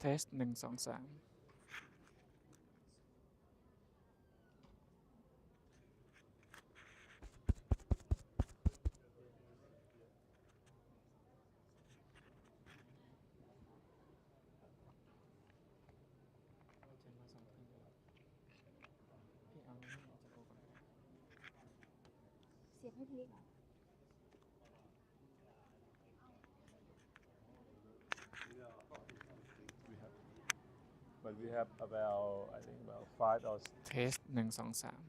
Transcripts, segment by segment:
เทสหนึ่งสองสามเสียบให้พี่เหรอ but we have about I think about five or เทสหนึ่งสองสาม มี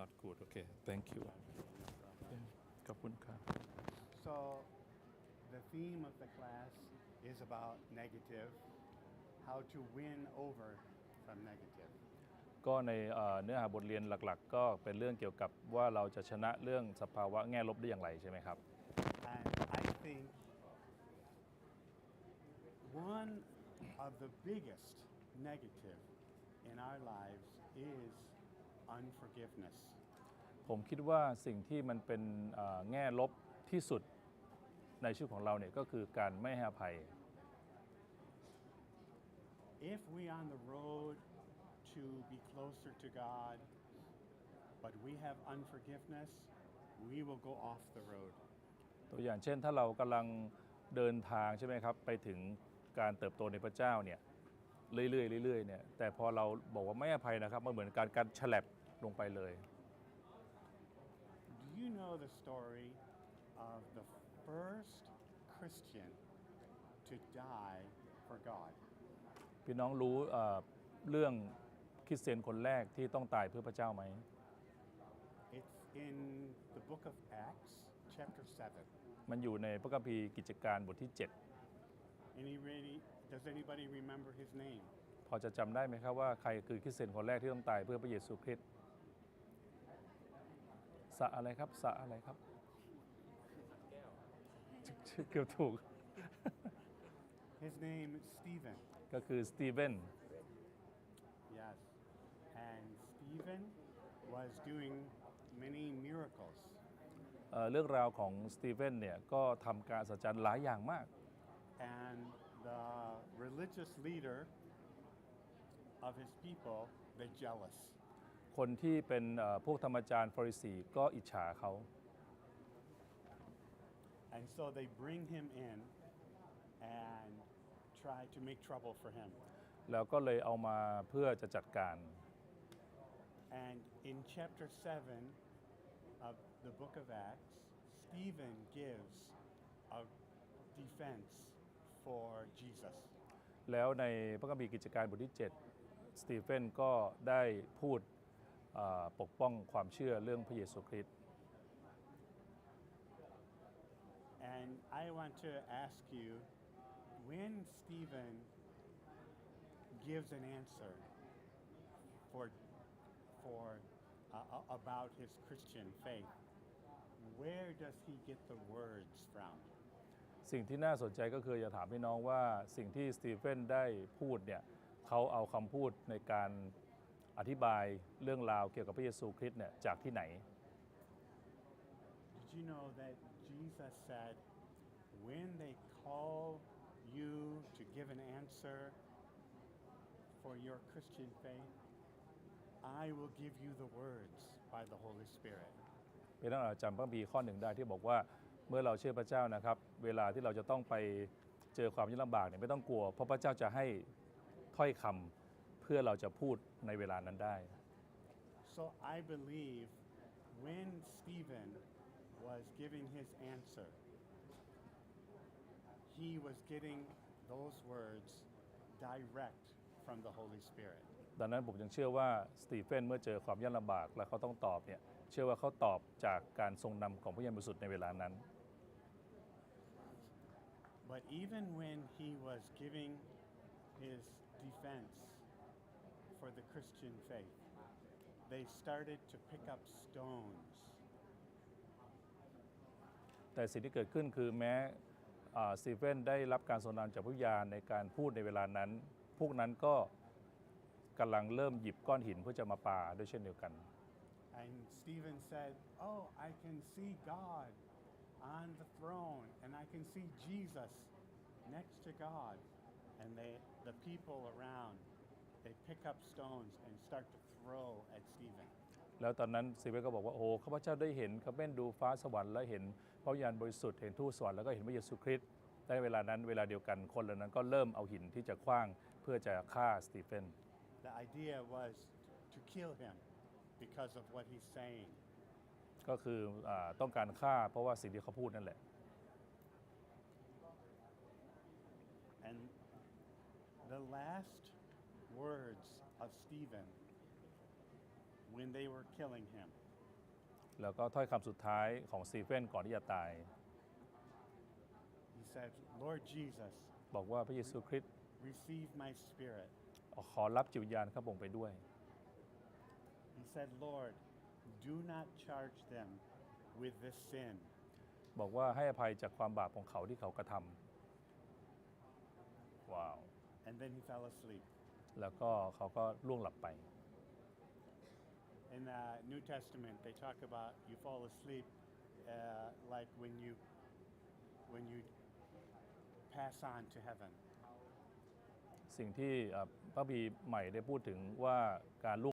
not good okay thank you ขอบคุณครับ So, the theme of the class is about negative, how to win over from negative. ก็ในเอ่อเนื้อหาบทเรียนหลักๆ ก็เป็นเรื่องเกี่ยวกับว่าเราจะชนะเรื่องสภาวะแง่ลบได้อย่างไรใช่ไหมครับ And I think one of the biggest negative in our lives is unforgiveness. ผมคิดว่าสิ่งที่มันเป็นเอ่อแง่ลบที่สุดในชีวิตของเราเนี่ยก็คือการไม่ให้อภัย If we on the road to be closer to God, but we have unforgiveness, we will go off the road. ตัวอย่างเช่นถ้าเรากำลังเดินทางใช่ไหมครับ ไปถึงการเติบโตในพระเจ้าเนี่ย เรื่อยๆเรื่อยๆเนี่ยแต่พอเราบอกว่าไม่อภัยนะครับมันเหมือนการการฉลับลงไปเลย Do you know the story of the first Christian to die for God? พี่น้องรู้เอ่อเรื่องคริสเตียนคนแรกที่ต้องตายเพื่อพระเจ้าไหม It's in the book of Acts, chapter 7. มันอยู่ในพระคัมภีร์กิจการบทที่ Anybody, does anybody remember his name? 7พอจะจำได้ไหมครับว่าใครคือคริสเตียนคนแรกที่ต้องตายเพื่อพระเยซูคริสต์สะอะไรครับสะอะไรครับชื่อเกือบถูก His name is Stephen. ก็คือสตีเวน Yes. And Stephen was doing many miracles. เอ่อเรื่องราวของสตีเวนเนี่ยก็ทำการสัจจรรย์หลายอย่างมาก And the religious leader of his people, they jealous. คนที่เป็นเอ่อพวกธรรมจารย์ฟาริสีก็อิจฉาเขา And so they bring him in and try to make trouble for him. แล้วก็เลยเอามาเพื่อจะจัดการ And in chapter 7 of the book of Acts, Stephen gives a defense for Jesus. แล้วในพระคัมภีร์กิจการบทที่ 7 สตีเฟนก็ได้พูดเอ่อปกป้องความเชื่อเรื่องพระเยซูคริสต์ And I want to ask you when Stephen gives an answer for, for uh, uh, about his Christian faith, where does he get the words from? สิ่งที่น่าสนใจก็คือจะถามพี่น้องว่าสิ่งที่สตีเฟนได้พูดเนี่ยเขาเอาคำพูดในการอธิบายเรื่องราวเกี่ยวกับพระเยซูคริสต์เนี่ยจากที่ไหน Did you know that Jesus said, when they call you to give an answer for your Christian faith, I will give you the words by the Holy Spirit. เป็นต้องจำพระคัมภีร์ข้อหนึ่งได้ที่บอกว่า เมื่อเราเชื่อพระเจ้านะครับ เวลาที่เราจะต้องไปเจอความยากลำบากเนี่ยไม่ต้องกลัว เพราะพระเจ้าจะให้ถ้อยคำเพื่อเราจะพูดในเวลานั้นได้ So I believe when Stephen was giving his answer, he was getting those words direct from the Holy Spirit. ดังนั้นผมจึงเชื่อว่าสตีเฟนเมื่อเจอความยากลำบากแล้วเขาต้องตอบเนี่ยเชื่อว่าเขาตอบจากการทรงนำของพระเยซูบริสุทธิ์ในเวลานั้น But even when he was giving his defense for the Christian faith, they started to pick up stones แต่สิ่งที่เกิดขึ้นคือแม้อ่าสตีเฟนได้รับการทรงนำจากพระวิญญาณในการพูดในเวลานั้น พวกนั้นก็กำลังเริ่มหยิบก้อนหินเพื่อจะมาปาด้วยเช่นเดียวกัน And Stephen said, Oh, I can see God on the throne, and I can see Jesus next to God. And they, the people around, they pick up stones and start to throw at Stephen. แล้วตอนนั้นสตีเฟนก็บอกว่าโอ้โหข้าพเจ้าได้เห็นข้าพเจ้าดูฟ้าสวรรค์และเห็นพระวิญญาณบริสุทธิ์เห็นทูตสวรรค์แล้วก็เห็นพระเยซูคริสต์ในเวลานั้นเวลาเดียวกันคนเหล่านั้นก็เริ่มเอาหินที่จะคว้างเพื่อจะฆ่าสตีเฟน The idea was to kill him because of what he's saying. ก็คืออาต้องการฆ่าเพราะว่าสิ่งที่เขาพูดนั่นแหละ And the last words of Stephen when they were killing him แล้วก็ถ้อยคำสุดท้ายของสตีเฟนก่อนที่จะตาย he said, Lord Jesus, บอกว่าพระเยซูคริสต์ receive my spirit. ขอรับจิตวิญญาณข้าพงไปด้วย He said, Lord, do not charge them with this sin. บอกว่าให้อภัยจากความบาปของเขาที่เขากระทำว้าว And then he fell asleep. แล้วก็เขาก็ล่วงหลับไป In the New Testament, they talk about you fall asleep uh, like when you when you pass on to heaven. สิ่งที่เอ่อพระบีร์ใหม่ได้พูดถึงว่าการล่วง